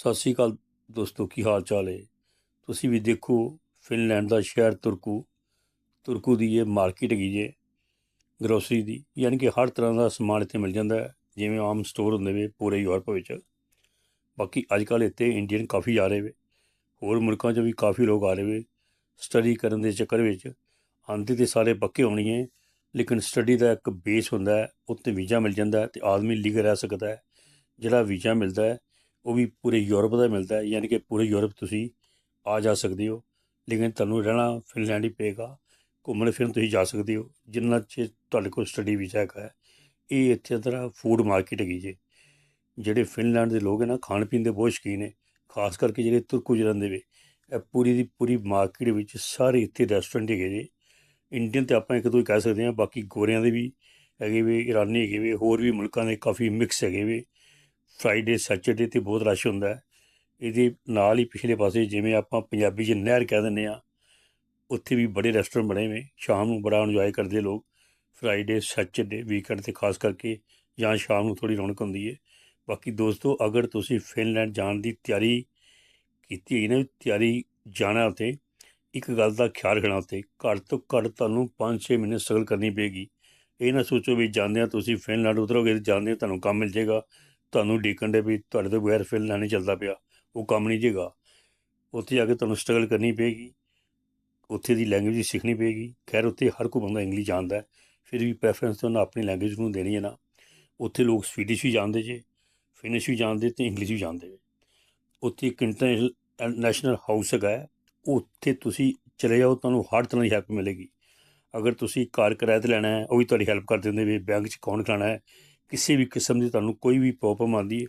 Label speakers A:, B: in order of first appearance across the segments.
A: ਸਤਿ ਸ੍ਰੀ ਅਕਾਲ ਦੋਸਤੋ, ਕੀ ਹਾਲ ਚਾਲ ਹੈ? ਤੁਸੀਂ ਵੀ ਦੇਖੋ, ਫਿਨਲੈਂਡ ਦਾ ਸ਼ਹਿਰ ਤੁਰਕੂ ਤੁਰਕੂ ਦੀ ਇਹ ਮਾਰਕੀਟ ਹੈਗੀ ਜੇ ਗਰੋਸਰੀ ਦੀ, ਯਾਨੀ ਕਿ ਹਰ ਤਰ੍ਹਾਂ ਦਾ ਸਮਾਨ ਇੱਥੇ ਮਿਲ ਜਾਂਦਾ ਹੈ, ਜਿਵੇਂ ਆਮ ਸਟੋਰ ਹੁੰਦੇ ਵੇ ਪੂਰੇ ਯੂਰਪ ਵਿੱਚ। ਬਾਕੀ ਅੱਜ ਕੱਲ੍ਹ ਇੱਥੇ ਇੰਡੀਅਨ ਕਾਫੀ ਆ ਰਹੇ ਵੇ ਹੋਰ ਮੁਲਕਾਂ 'ਚ ਵੀ ਕਾਫੀ ਲੋਕ ਆ ਰਹੇ ਵੇ ਸਟੱਡੀ ਕਰਨ ਦੇ ਚੱਕਰ ਵਿੱਚ। ਆਂਦੇ ਤੇ ਸਾਰੇ ਪੱਕੇ ਹੋਣੀ ਹੈ ਲੇਕਿਨ ਸਟੱਡੀ ਦਾ ਇੱਕ ਬੇਸ ਹੁੰਦਾ ਹੈ ਉੱਤੇ ਵੀਜ਼ਾ ਮਿਲ ਜਾਂਦਾ ਹੈ ਤੇ ਆਦਮੀ ਲੀਗਲ ਰਹਿ ਸਕਦਾ ਹੈ, ਜਿਹੜਾ ਵੀਜ਼ਾ ਮਿਲਦਾ ਹੈ ਉਹ ਵੀ ਪੂਰੇ ਯੂਰਪ ਦਾ ਮਿਲਦਾ ਹੈ, ਯਾਨੀ ਕਿ ਪੂਰੇ ਯੂਰਪ ਤੁਸੀਂ ਆ ਜਾ ਸਕਦੇ ਹੋ। ਲੇਕਿਨ ਤੁਹਾਨੂੰ ਰਹਿਣਾ ਫਿਨਲੈਂਡ ਹੀ ਪਏਗਾ, ਘੁੰਮਣ ਫਿਰਨ ਤੁਸੀਂ ਜਾ ਸਕਦੇ ਹੋ। ਜਿੰਨਾ ਚਿਰ ਤੁਹਾਡੇ ਕੋਲ ਸਟੱਡੀ ਵੀਜ਼ਾ ਹੈਗਾ ਹੈ, ਇਹ ਇੱਥੇ ਤਰ੍ਹਾਂ ਫੂਡ ਮਾਰਕੀਟ ਹੈਗੀ ਜੇ। ਜਿਹੜੇ ਫਿਨਲੈਂਡ ਦੇ ਲੋਕ ਹੈ ਨਾ, ਖਾਣ ਪੀਣ ਦੇ ਬਹੁਤ ਸ਼ੌਕੀਨ ਨੇ, ਖਾਸ ਕਰਕੇ ਜਿਹੜੇ ਤੁਰਕੂ ਚ ਰਹਿੰਦੇ ਵੇ। ਇਹ ਪੂਰੀ ਦੀ ਪੂਰੀ ਮਾਰਕੀਟ ਵਿੱਚ ਸਾਰੇ ਇੱਥੇ ਰੈਸਟੋਰੈਂਟ ਹੈਗੇ ਜੇ। ਇੰਡੀਅਨ ਤੇ ਆਪਾਂ ਇੱਕ ਦੋ ਹੀ ਕਹਿ ਸਕਦੇ ਹਾਂ, ਬਾਕੀ ਗੋਰਿਆਂ ਦੇ ਵੀ ਹੈਗੇ ਵੇ, ਇਰਾਨੀ ਹੈਗੇ ਵੇ, ਹੋਰ ਵੀ ਮੁਲਕਾਂ ਦੇ ਕਾਫੀ ਮਿਕਸ ਹੈਗੇ ਵੇ। ਫਰਾਈਡੇ ਸੈਚਰਡੇ ਤੇ ਬਹੁਤ ਰਸ਼ ਹੁੰਦਾ ਹੈ। ਇਹਦੇ ਨਾਲ ਹੀ ਪਿਛਲੇ ਪਾਸੇ ਜਿਵੇਂ ਆਪਾਂ ਪੰਜਾਬੀ 'ਚ ਨਹਿਰ ਕਹਿ ਦਿੰਦੇ ਆ ਉੱਥੇ ਵੀ ਬੜੇ ਰੈਸਟੋਰੈਂਟ ਬਣੇ ਹੋਏ। ਸ਼ਾਮ ਨੂੰ ਬੜਾ ਇੰਜੋਏ ਕਰਦੇ ਲੋਕ। ਫਰਾਈਡੇ ਸੈਚਰਡੇ ਵੀਕਐਂਡ ਤੇ ਖਾਸ ਕਰਕੇ ਜਾਂ ਸ਼ਾਮ ਨੂੰ ਥੋੜੀ ਰੌਣਕ ਹੁੰਦੀ ਹੈ। ਬਾਕੀ ਦੋਸਤੋ, ਅਗਰ ਤੁਸੀਂ ਫਿਨਲੈਂਡ ਜਾਣ ਦੀ ਤਿਆਰੀ ਕੀਤੀ ਹੈ ਨਾ, ਤਿਆਰੀ ਜਾਣਾ ਉੱਤੇ ਇੱਕ ਗੱਲ ਦਾ ਖਿਆਲ ਰੱਖਣਾ ਉੱਤੇ ਘੱਟ ਤੋਂ ਘੱਟ ਤੁਹਾਨੂੰ 5-6 ਮਹੀਨੇ ਸਟਰਗਲ ਕਰਨੀ ਪਏਗੀ। ਇਹ ਨਾ ਸੋਚੋ ਵੀ ਜਾਂਦੇ ਆ ਤੁਸੀਂ ਫਿਨਲੈਂਡ ਉਤਰੋਗੇ ਤੇ ਜਾਂਦੇ ਤੁਹਾਨੂੰ ਕੰਮ ਮਿਲ ਜਾਏਗਾ। ਤੁਹਾਨੂੰ ਡੀਕਨ ਦੇ ਵੀ ਤੁਹਾਡੇ ਤੋਂ ਬਗੈਰ ਫਿਨਲੈਂਡ ਨਹੀਂ ਚੱਲਦਾ ਪਿਆ। ਉਹ ਕੰਮ ਨਹੀਂ ਜੇਗਾ। ਉੱਥੇ ਜਾ ਕੇ ਤੁਹਾਨੂੰ ਸਟਰਗਲ ਕਰਨੀ ਪਏਗੀ। ਉੱਥੇ ਦੀ ਲੈਂਗੁਏਜ ਸਿੱਖਣੀ ਪਏਗੀ। ਖੈਰ, ਉੱਥੇ ਹਰ ਕੋਈ ਬੰਦਾ ਇੰਗਲਿਸ਼ ਜਾਣਦਾ ਫਿਰ ਵੀ ਪ੍ਰੈਫਰੈਂਸ ਤਾਂ ਉਹਨਾਂ ਆਪਣੀ ਲੈਂਗੁਏਜ ਨੂੰ ਦੇਣੀ ਹੈ ਨਾ। ਉੱਥੇ ਲੋਕ ਸਵੀਡਿਸ਼ ਵੀ ਜਾਣਦੇ ਜੇ। ਫਿਨਿਸ਼ ਵੀ ਜਾਣਦੇ ਤੇ ਇੰਗਲਿਸ਼ ਵੀ ਜਾਣਦੇ ਵੇ ਉੱਥੇ ਇੱਕ ਇੰਟਰਨੈਸ਼ਨਲ ਹਾਊਸ ਹੈਗਾ ਉੱਥੇ ਤੁਸੀਂ ਚਲੇ ਜਾਓ, ਤੁਹਾਨੂੰ ਹਰ ਤਰ੍ਹਾਂ ਦੀ ਹੈਲਪ ਮਿਲੇਗੀ। ਅਗਰ ਤੁਸੀਂ ਕਾਰ ਕਿਰਾਏ ਤੇ ਲੈਣਾ ਹੈ, ਉਹ ਵੀ ਤੁਹਾਡੀ ਹੈਲਪ ਕਰ ਦਿੰਦੇ ਵੇ ਬੈਂਕ 'ਚ ਅਕਾਊਂਟ ਖਲਾਣਾ ਹੈ। ਕਿਸੇ ਵੀ ਕਿਸਮ ਦੀ ਤੁਹਾਨੂੰ ਕੋਈ ਵੀ ਪ੍ਰੋਬਲਮ ਆਉਂਦੀ ਹੈ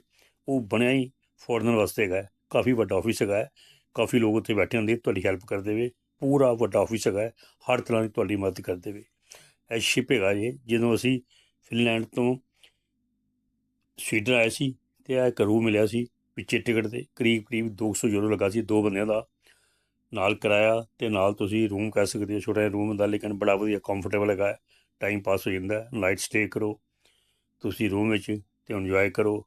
A: ਉਹ ਬਣਿਆ ਹੀ ਫੋਰਨਰ ਵਾਸਤੇ ਹੈਗਾ ਕਾਫੀ ਵੱਡਾ ਆਫਿਸ ਹੈਗਾ ਹੈ, ਕਾਫੀ ਲੋਕ ਉੱਥੇ ਬੈਠੇ ਹੁੰਦੇ ਤੁਹਾਡੀ ਹੈਲਪ ਕਰ ਦੇਵੇ ਪੂਰਾ ਵੱਡਾ ਆਫਿਸ ਹੈਗਾ ਹਰ ਤਰ੍ਹਾਂ ਦੀ ਤੁਹਾਡੀ ਮਦਦ ਕਰ ਦੇਵੇ ਇਹ ਸ਼ਿਪ ਹੈਗਾ ਜੇ ਜਦੋਂ ਅਸੀਂ ਫਿਨਲੈਂਡ ਤੋਂ ਸਵੀਡਨ ਆਏ ਸੀ ਤੇ ਇਹ ਇੱਕ ਰੂਮ ਮਿਲਿਆ ਸੀ ਪਿੱਛੇ ਟਿਕਟ ਤੇ ਕਰੀਬ ਕਰੀਬ 200 ਯੂਰੋ ਲੱਗਾ ਸੀ ਦੋ ਬੰਦਿਆਂ ਦਾ। ਨਾਲ ਕਿਰਾਇਆ ਤੇ ਨਾਲ ਤੁਸੀਂ ਰੂਮ ਕਹਿ ਸਕਦੇ ਹੋ ਛੋਟਾ ਜਿਹਾ ਰੂਮ ਹੁੰਦਾ ਲੇਕਿਨ ਬੜਾ ਵਧੀਆ ਕੰਫਰਟੇਬਲ ਹੈਗਾ ਟਾਈਮ ਪਾਸ ਹੋ ਜਾਂਦਾ ਨਾਈਟ ਸਟੇ ਕਰੋ। ਤੁਸੀਂ ਰੂਮ ਵਿੱਚ ਤੇ ਇੰਜੋਏ ਕਰੋ।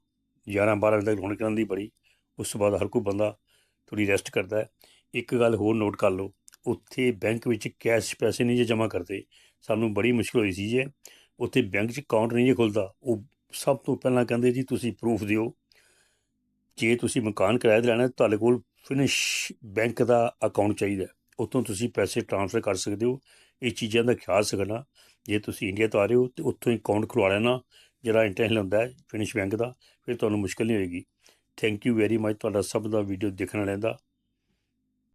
A: 11 12 ਵਜੇ ਤੱਕ ਰੌਣਕ ਰਹਿੰਦੀ ਬੜੀ। ਉਸ ਤੋਂ ਬਾਅਦ ਹਰ ਕੋਈ ਬੰਦਾ ਥੋੜੀ ਰੈਸਟ ਕਰਦਾ ਹੈ। ਇੱਕ ਗੱਲ ਹੋਰ ਨੋਟ ਕਰ ਲਓ, ਉੱਥੇ ਬੈਂਕ ਵਿੱਚ ਕੈਸ਼ ਪੈਸੇ ਨਹੀਂ ਜੇ ਜਮ੍ਹਾਂ ਕਰਦੇ। ਸਾਨੂੰ ਬੜੀ ਮੁਸ਼ਕਲ ਹੋਈ ਸੀ ਜੇ। ਉੱਥੇ ਬੈਂਕ 'ਚ ਅਕਾਊਂਟ ਨਹੀਂ ਜੇ ਖੁੱਲਦਾ। ਉਹ ਸਭ ਤੋਂ ਪਹਿਲਾਂ ਕਹਿੰਦੇ ਜੀ, ਤੁਸੀਂ ਪ੍ਰੂਫ ਦਿਓ। ਜੇ ਤੁਸੀਂ ਮਕਾਨ ਕਿਰਾਏ ਤੇ ਲੈਣਾ, ਤੁਹਾਡੇ ਕੋਲ ਫਿਨਿਸ਼ ਬੈਂਕ ਦਾ ਅਕਾਊਂਟ ਚਾਹੀਦਾ ਉਤੋਂ ਤੁਸੀਂ ਪੈਸੇ ਟ੍ਰਾਂਸਫਰ ਕਰ ਸਕਦੇ ਹੋ। ਇਹ ਚੀਜ਼ਾਂ ਦਾ ਖਿਆਲ ਸਕਣਾ ਜੇ ਤੁਸੀਂ ਇੰਡੀਆ ਤੋਂ ਆ ਰਹੇ ਹੋ ਤੇ ਉੱਥੋਂ ਹੀ ਅਕਾਊਂਟ ਖੁਲਵਾ ਲੈਣਾ। ਜਿਹੜਾ ਇੰਟਰਨੈਸ਼ਨਲ ਹੁੰਦਾ ਹੈ, ਫਿਨਿਸ਼ ਬੈਂਕ ਦਾ, ਫਿਰ ਤੁਹਾਨੂੰ ਮੁਸ਼ਕਲ ਨਹੀਂ ਹੋਏਗੀ। ਥੈਂਕ ਯੂ ਵੈਰੀ ਮੱਚ ਤੁਹਾਡਾ ਸਭ ਦਾ ਵੀਡੀਓ ਦੇਖਣ ਵਾਲਿਆਂ ਦਾ।